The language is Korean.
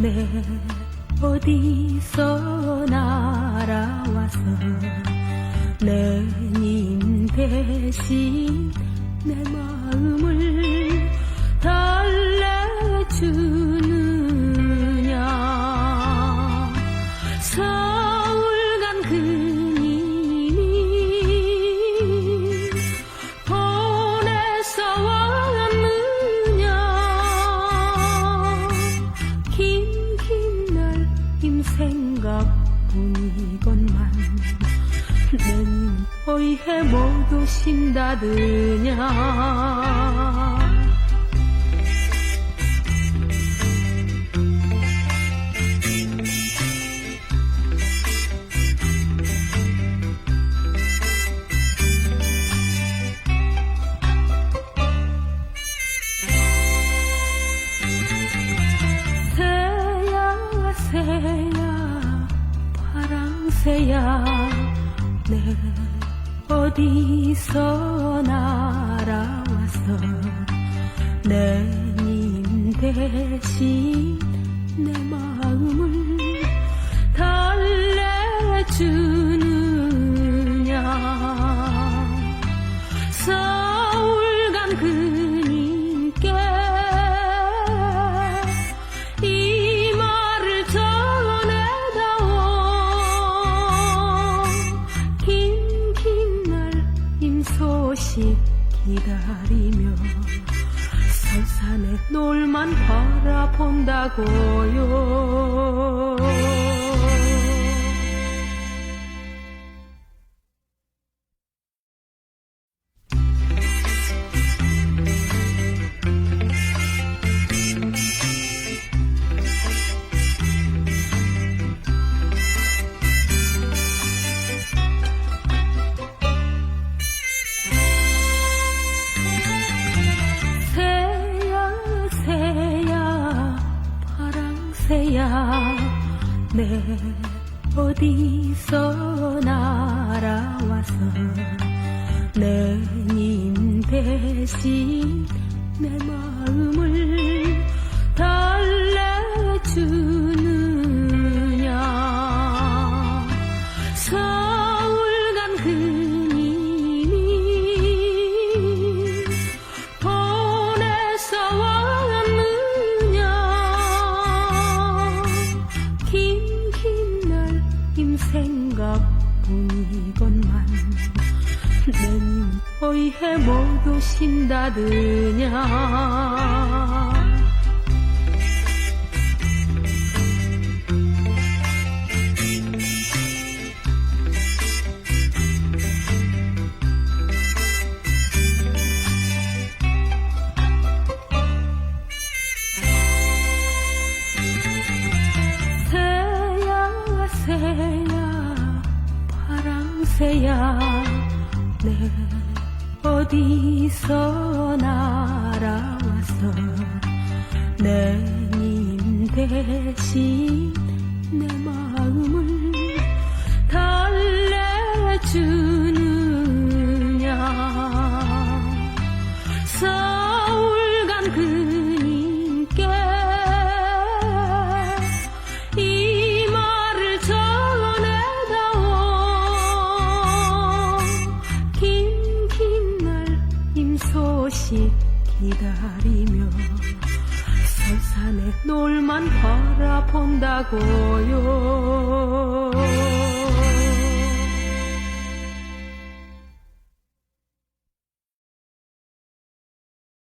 내 어디서 날아와서 내님 대신 내 마음을 어이해 못 오신다드냐. 새야 새야 파랑새야 내 어디서 날아와서 내님 대신 내 마음을 임소식 기다리며 서산의 놀만 바라본다고요 내 어디서 날아와서 내님 대신 어이해 못 오신다드냐. 새야 새야 파랑새야 내 어디서 날아와서 내님 대신 내마 임소식 기다리며 서산의 놀만 바라본다고요